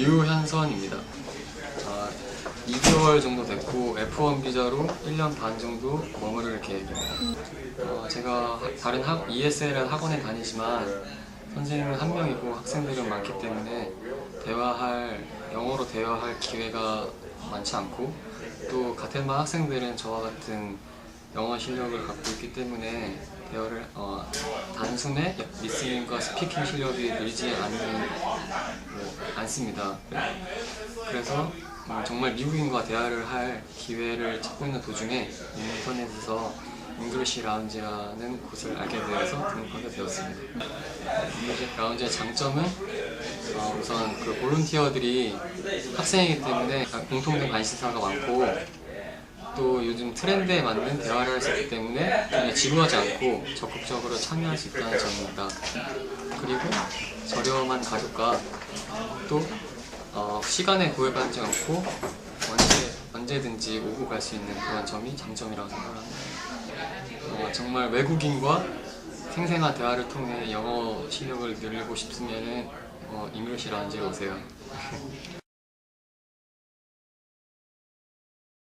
류현선입니다. 아, 2개월 정도 됐고 F1 비자로 1년 반 정도 머무를 계획입니다. 어, 제가 하- 다른 학, ESL 학원에 다니지만 선생님은 한 명이고 학생들은 많기 때문에 대화할 영어로 대화할 기회가 많지 않고 또 같은 반 학생들은 저와 같은 영어 실력을 갖고 있기 때문에 대화를 어, 단숨에 리스닝과 스피킹 실력이 늘지 않는 뭐, 않습니다. 그래서 음, 정말 미국인과 대화를 할 기회를 찾고 있는 도중에 인터넷에서 잉글리시 라운지라는 곳을 알게 되어서 등록하게 되었습니다. 잉글리시 라운지의 장점은 어, 우선 그 볼런티어들이 학생이기 때문에 공통된 관심사가 많고 또 요즘 트렌드에 맞는 대화를 할 수 있기 때문에 지루하지 않고 적극적으로 참여할 수 있다는 점입니다. 그리고 저렴한 가격과 또 어, 시간에 구애받지 않고 언제, 언제든지 오고 갈 수 있는 그런 점이 장점이라고 생각합니다. 어, 정말 외국인과 생생한 대화를 통해 영어 실력을 늘리고 싶으면 어, 잉글리시 라운지에 오세요.